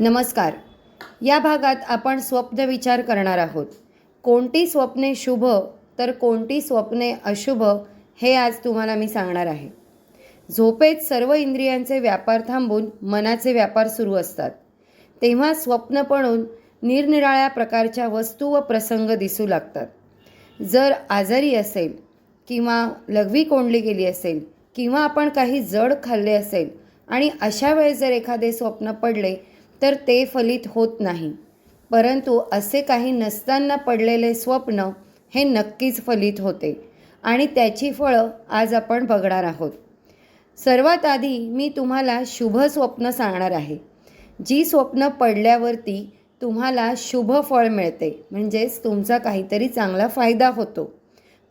नमस्कार. या भागात आपण स्वप्न विचार करणार आहोत. कोणती स्वप्ने शुभ तर कोणती स्वप्ने अशुभ हे आज तुम्हाला मी सांगणार आहे. झोपेत सर्व इंद्रियांचे व्यापार थांबून मनाचे व्यापार सुरू असतात. तेव्हा स्वप्न पणून निरनिराळ्या प्रकारच्या वस्तू व प्रसंग दिसू लागतात. जर आजारी असेल किंवा लघवी कोंडली गेली असेल किंवा आपण काही जड खाल्ले असेल आणि अशा वेळेस जर एखादे स्वप्न पडले तर ते फलित होत नाही. परंतु असे काही नसताना पडलेले स्वप्न हे नक्कीच फलित होते आणि त्याची फळं आज आपण बघणार आहोत. सर्वात आधी मी तुम्हाला शुभ स्वप्न सांगणार आहे. जी स्वप्न पडल्यावरती तुम्हाला शुभ फळ मिळते म्हणजेच तुमचा काहीतरी चांगला फायदा होतो.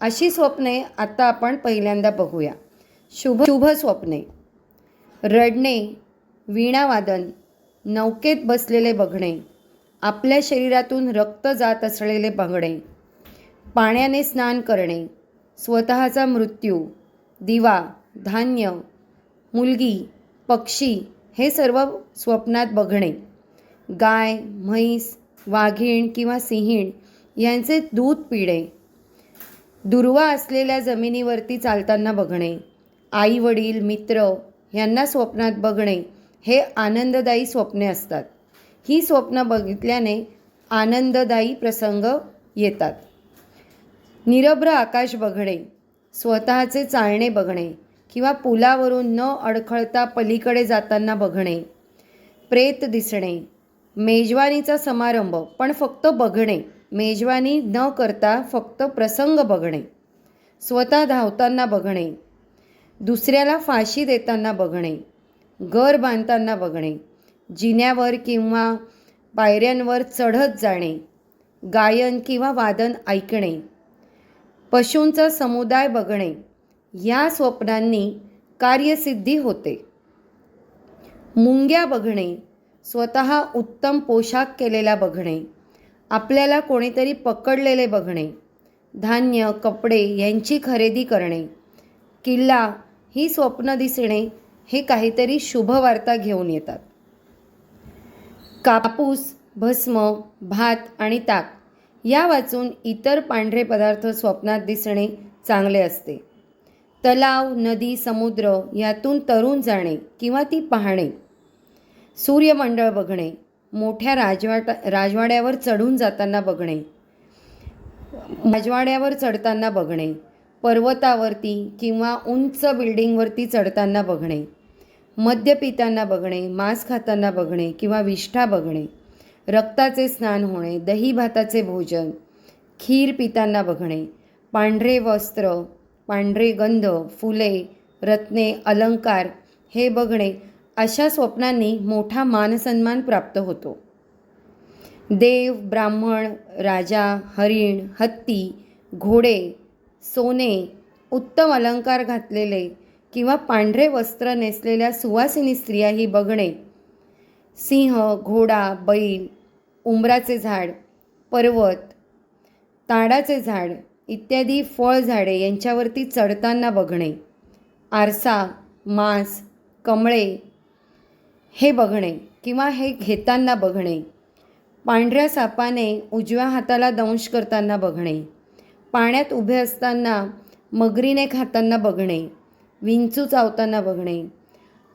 अशी स्वप्ने आता आपण पहिल्यांदा बघूया. शुभ शुभ स्वप्ने. रडणे वीणावादन नौकेत बसलेले बघणे आपल्या शरीरातून रक्त जात असलेले बघणे पाण्याने स्नान करणे स्वतःचा मृत्यू दिवा धान्य मुलगी पक्षी हे सर्व स्वप्नात बघणे. गाय म्हैस वाघीण किंवा सिंहीण यांचे दूध पिणे. दुर्वा असलेल्या जमिनीवरती चालताना बघणे. आई वडील मित्र यांना स्वप्नात बघणे. हे आनंददायी स्वप्ने असतात. ही स्वप्न बघितल्याने आनंददायी प्रसंग येतात. निरभ्र आकाश बघणे स्वतःचे चालणे बघणे किंवा पुलावरून न अडखळता पलीकडे जाताना बघणे प्रेत दिसणे मेजवानीचा समारंभ पण फक्त बघणे मेजवानी न करता फक्त प्रसंग बघणे स्वतः धावताना बघणे दुसऱ्याला फाशी देताना बघणे घर बांधताना बघणे जिन्यावर किंवा पायऱ्यांवर चढत जाणे गायन किंवा वादन ऐकणे पशूंचा समुदाय बघणे या स्वप्नांनी कार्यसिद्धी होते. मुंग्या बघणे स्वतः उत्तम पोशाख केलेला बघणे आपल्याला कोणीतरी पकडलेले बघणे धान्य कपडे यांची खरेदी करणे किल्ला ही स्वप्न दिसणे हे काहीतरी शुभवार्ता घेऊन येतात. कापूस भस्म भात आणि ताक या वाचून इतर पांढरे पदार्थ स्वप्नात दिसणे चांगले असते. तलाव नदी समुद्र यातून तरुण जाणे किंवा ती पाहणे सूर्यमंडळ बघणे मोठ्या राजवाटा राजवाड्यावर चढून जाताना बघणे राजवाड्यावर चढताना बघणे पर्वतावरती किंवा उंच बिल्डिंगवरती चढताना बघणे मद्य पिताना बघणे मांस खाताना बघणे किंवा विष्ठा बघणे रक्ताचे स्नान होणे दही भाताचे भोजन खीर पिताना बघणे पांढरे वस्त्र पांढरे गंध फुले रत्ने अलंकार हे बघणे अशा स्वप्नांनी मोठा मानसन्मान प्राप्त होतो. देव ब्राह्मण राजा हरिण हत्ती घोडे सोने उत्तम अलंकार घातलेले किंवा पांढरे वस्त्र नेसलेल्या सुवासिनी स्त्रियाही बघणे. सिंह घोडा बैल उंबराचे झाड पर्वत ताडाचे झाड इत्यादी फळझाडे यांच्यावरती चढताना बघणे. आरसा मांस कमळे हे बघणे किंवा हे घेताना बघणे. पांढऱ्या सापाने उजव्या हाताला दंश करताना बघणे. पाण्यात उभे असताना मगरीने खाताना बघणे. विंचू चावताना बघणे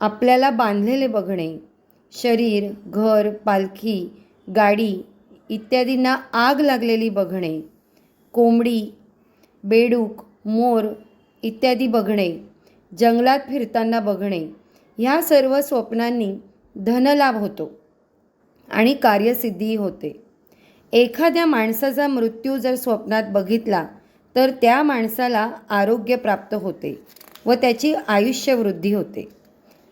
आपल्याला बांधलेले बघणे शरीर घर पालखी गाडी इत्यादींना आग लागलेली बघणे कोंबडी बेडूक मोर इत्यादी बघणे जंगलात फिरताना बघणे ह्या सर्व स्वप्नांनी धनलाभ होतो आणि कार्यसिद्धीही होते. एखाद्या माणसाचा मृत्यू जर स्वप्नात बघितला तर त्या माणसाला आरोग्य प्राप्त होते. व त्याची आयुष्यवृद्धी होते.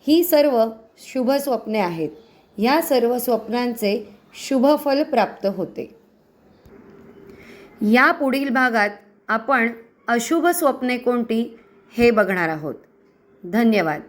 ही सर्व शुभ स्वप्ने आहेत. या सर्व स्वप्नांचे शुभफल प्राप्त होते. या पुढील भागात आपण अशुभ स्वप्ने कोणती हे बघणार आहोत. धन्यवाद.